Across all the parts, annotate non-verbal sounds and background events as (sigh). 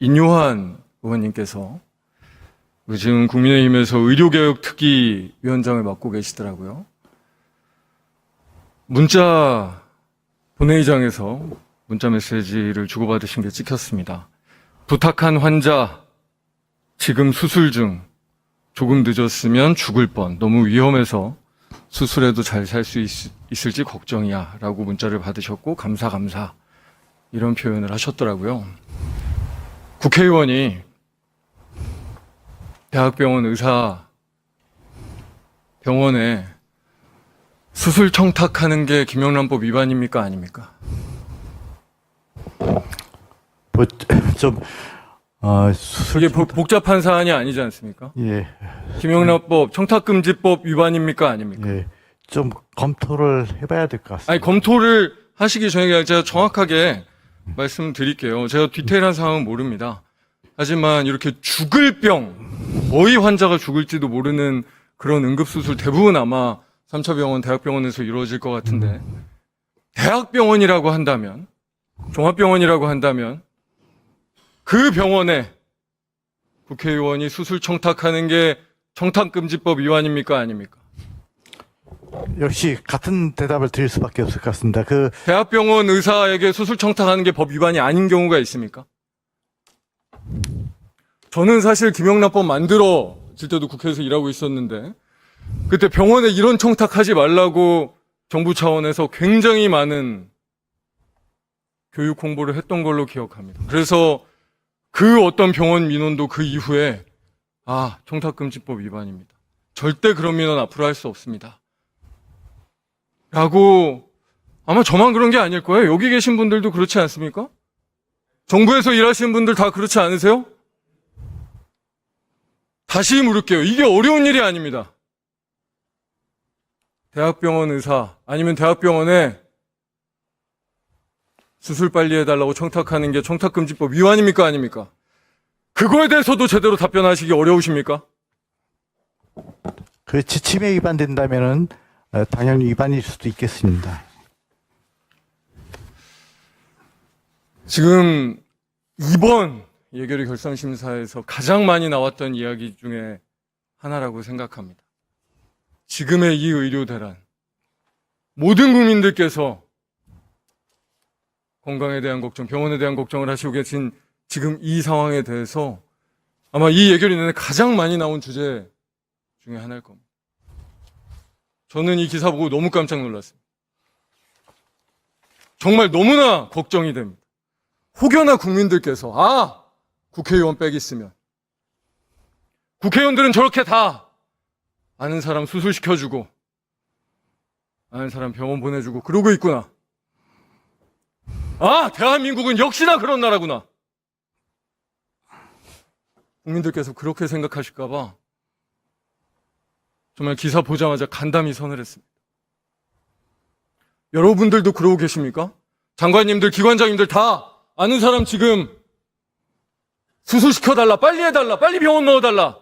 인요한 의원님께서 지금 국민의힘에서 의료개혁 특위 위원장을 맡고 계시더라고요. 문자 본회의장에서 문자 메시지를 주고받으신 게 찍혔습니다. 부탁한 환자 지금 수술 중 조금 늦었으면 죽을 뻔 너무 위험해서 수술해도 잘 살 수 있을지 걱정이야 라고 문자를 받으셨고 감사 감사 이런 표현을 하셨더라고요. 국회의원이 대학병원 의사 병원에 수술 청탁하는 게 김영란법 위반입니까 아닙니까? 뭐, (laughs) 좀, 어, 수술, 이게 복- 복잡한 사안이 아니지 않습니까? 예, 김영란법 청탁금지법 위반입니까 아닙니까? 예, 좀 검토를 해봐야 될 것 같습니다. 아니 검토를 하시기 전에 제가 정확하게 말씀드릴게요. 제가 디테일한 상황은 모릅니다. 하지만 이렇게 죽을 병, 거의 환자가 죽을지도 모르는 그런 응급수술 대부분 아마 3차 병원, 대학병원에서 이루어질 것 같은데 대학병원이라고 한다면 종합병원이라고 한다면 그 병원에 국회의원이 수술 청탁하는 게 청탁금지법 위반입니까 아닙니까? 역시 같은 대답을 드릴 수밖에 없을 것 같습니다. 그, 대학병원 의사에게 수술 청탁하는 게 법 위반이 아닌 경우가 있습니까? 저는 사실 김영란법 만들어 질 때도 국회에서 일하고 있었는데 그때 병원에 이런 청탁하지 말라고 정부 차원에서 굉장히 많은 교육 홍보를 했던 걸로 기억합니다. 그래서 그 어떤 병원 민원도 그 이후에 아 청탁금지법 위반입니다. 절대 그런 민원 앞으로 할 수 없습니다. 라고 아마 저만 그런 게 아닐 거예요. 여기 계신 분들도 그렇지 않습니까? 정부에서 일하시는 분들 다 그렇지 않으세요? 다시 물을게요. 이게 어려운 일이 아닙니다. 대학병원 의사 아니면 대학병원에 수술 빨리 해달라고 청탁하는 게 청탁금지법 위반입니까 아닙니까? 그거에 대해서도 제대로 답변하시기 어려우십니까? 그 지침에 위반된다면은, 어, 당연히 위반일 수도 있겠습니다. 지금 이번 예결위 결선 심사에서 가장 많이 나왔던 이야기 중에 하나라고 생각합니다. 지금의 이 의료 대란. 모든 국민들께서 건강에 대한 걱정, 병원에 대한 걱정을 하시고 계신 지금 이 상황에 대해서 아마 이 예결위 내내 가장 많이 나온 주제 중에 하나일 겁니다. 저는 이 기사 보고 너무 깜짝 놀랐습니다. 정말 너무나 걱정이 됩니다. 혹여나 국민들께서 아 국회의원 백 있으면 국회의원들은 저렇게 다 아는 사람 수술시켜주고 아는 사람 병원 보내주고 그러고 있구나. 아 대한민국은 역시나 그런 나라구나. 국민들께서 그렇게 생각하실까봐 정말 기사 보자마자 간담이 서늘했습니다. 여러분들도 그러고 계십니까? 장관님들, 기관장님들 다 아는 사람 지금 수술시켜달라, 빨리 해달라, 빨리 병원 넣어달라.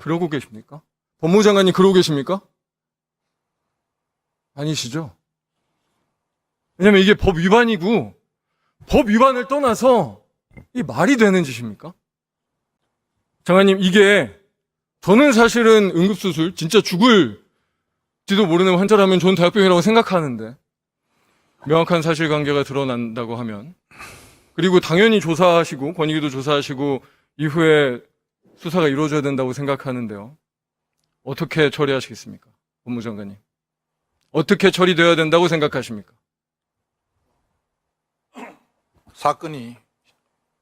그러고 계십니까? 법무장관님 그러고 계십니까? 아니시죠? 왜냐면 이게 법 위반이고, 법 위반을 떠나서 이 말이 되는 짓입니까? 장관님, 이게 저는 사실은 응급수술, 진짜 죽을지도 모르는 환자라면 좋은 대학병이라고 생각하는데, 명확한 사실관계가 드러난다고 하면, 그리고 당연히 조사하시고 권익위도 조사하시고 이후에 수사가 이루어져야 된다고 생각하는데요. 어떻게 처리하시겠습니까? 법무장관님. 어떻게 처리되어야 된다고 생각하십니까? 사건이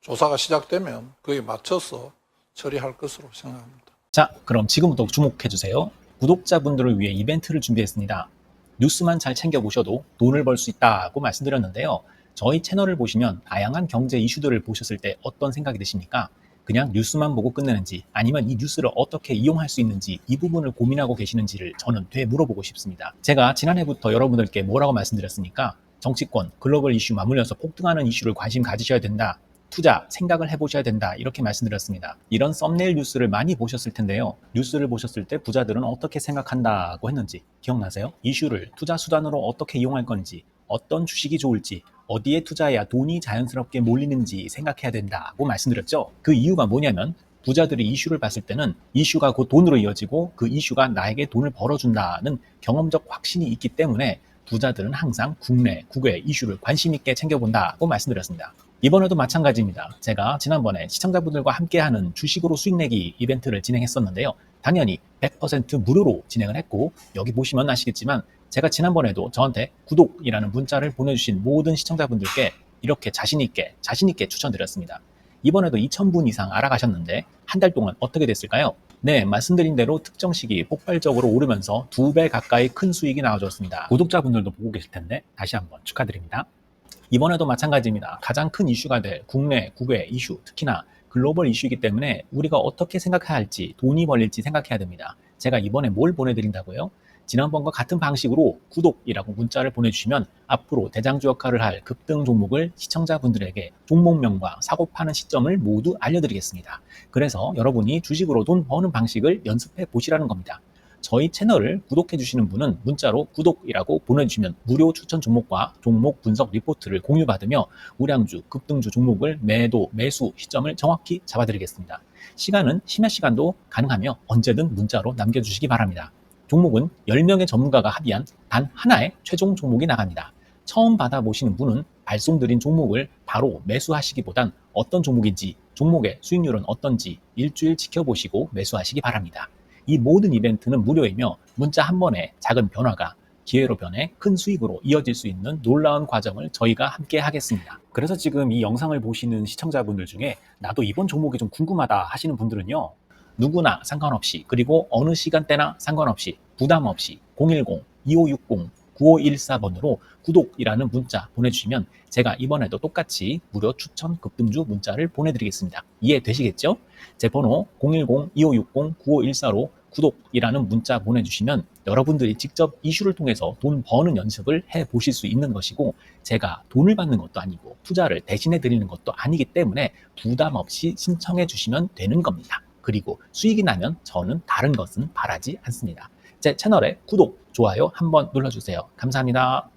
조사가 시작되면 그에 맞춰서 처리할 것으로 생각합니다. 자, 그럼 지금부터 주목해 주세요. 구독자분들을 위해 이벤트를 준비했습니다. 뉴스만 잘 챙겨보셔도 돈을 벌 수 있다고 말씀드렸는데요. 저희 채널을 보시면 다양한 경제 이슈들을 보셨을 때 어떤 생각이 드십니까? 그냥 뉴스만 보고 끝내는지 아니면 이 뉴스를 어떻게 이용할 수 있는지 이 부분을 고민하고 계시는지를 저는 되게 물어보고 싶습니다. 제가 지난해부터 여러분들께 뭐라고 말씀드렸습니까? 정치권, 글로벌 이슈 맞물려서 폭등하는 이슈를 관심 가지셔야 된다. 투자, 생각을 해보셔야 된다. 이렇게 말씀드렸습니다. 이런 썸네일 뉴스를 많이 보셨을 텐데요. 뉴스를 보셨을 때 부자들은 어떻게 생각한다고 했는지 기억나세요? 이슈를 투자 수단으로 어떻게 이용할 건지, 어떤 주식이 좋을지, 어디에 투자해야 돈이 자연스럽게 몰리는지 생각해야 된다고 말씀드렸죠. 그 이유가 뭐냐면 부자들이 이슈를 봤을 때는 이슈가 곧 돈으로 이어지고 그 이슈가 나에게 돈을 벌어준다는 경험적 확신이 있기 때문에 부자들은 항상 국내, 국외 이슈를 관심 있게 챙겨본다고 말씀드렸습니다. 이번에도 마찬가지입니다. 제가 지난번에 시청자분들과 함께하는 주식으로 수익 내기 이벤트를 진행했었는데요. 당연히 100% 무료로 진행을 했고 여기 보시면 아시겠지만 제가 지난번에도 저한테 구독이라는 문자를 보내주신 모든 시청자분들께 이렇게 자신 있게 자신 있게 추천드렸습니다. 이번에도 2,000분 이상 알아가셨는데 한 달 동안 어떻게 됐을까요? 네, 말씀드린 대로 특정 시기 폭발적으로 오르면서 두 배 가까이 큰 수익이 나와줬습니다. 구독자분들도 보고 계실 텐데 다시 한번 축하드립니다. 이번에도 마찬가지입니다. 가장 큰 이슈가 될 국내, 국외 이슈, 특히나 글로벌 이슈이기 때문에 우리가 어떻게 생각해야 할지, 돈이 벌릴지 생각해야 됩니다. 제가 이번에 뭘 보내드린다고요? 지난번과 같은 방식으로 구독이라고 문자를 보내주시면 앞으로 대장주 역할을 할 급등 종목을 시청자분들에게 종목명과 사고 파는 시점을 모두 알려드리겠습니다. 그래서 여러분이 주식으로 돈 버는 방식을 연습해 보시라는 겁니다. 저희 채널을 구독해 주시는 분은 문자로 구독이라고 보내주시면 무료 추천 종목과 종목 분석 리포트를 공유받으며 우량주, 급등주 종목을 매도, 매수 시점을 정확히 잡아드리겠습니다. 시간은 심야 시간도 가능하며 언제든 문자로 남겨주시기 바랍니다. 종목은 10명의 전문가가 합의한 단 하나의 최종 종목이 나갑니다. 처음 받아보시는 분은 발송드린 종목을 바로 매수하시기보단 어떤 종목인지, 종목의 수익률은 어떤지 일주일 지켜보시고 매수하시기 바랍니다. 이 모든 이벤트는 무료이며 문자 한 번에 작은 변화가 기회로 변해 큰 수익으로 이어질 수 있는 놀라운 과정을 저희가 함께 하겠습니다. 그래서 지금 이 영상을 보시는 시청자분들 중에 나도 이번 종목이 좀 궁금하다 하시는 분들은요. 누구나 상관없이 그리고 어느 시간대나 상관없이 부담 없이 010-2560-9514번으로 구독이라는 문자 보내주시면 제가 이번에도 똑같이 무료 추천 급등주 문자를 보내드리겠습니다. 이해되시겠죠? 제 번호 010-2560-9514로 구독이라는 문자 보내주시면 여러분들이 직접 이슈를 통해서 돈 버는 연습을 해 보실 수 있는 것이고 제가 돈을 받는 것도 아니고 투자를 대신해 드리는 것도 아니기 때문에 부담 없이 신청해 주시면 되는 겁니다. 그리고 수익이 나면 저는 다른 것은 바라지 않습니다. 제 채널에 구독, 좋아요 한번 눌러주세요. 감사합니다.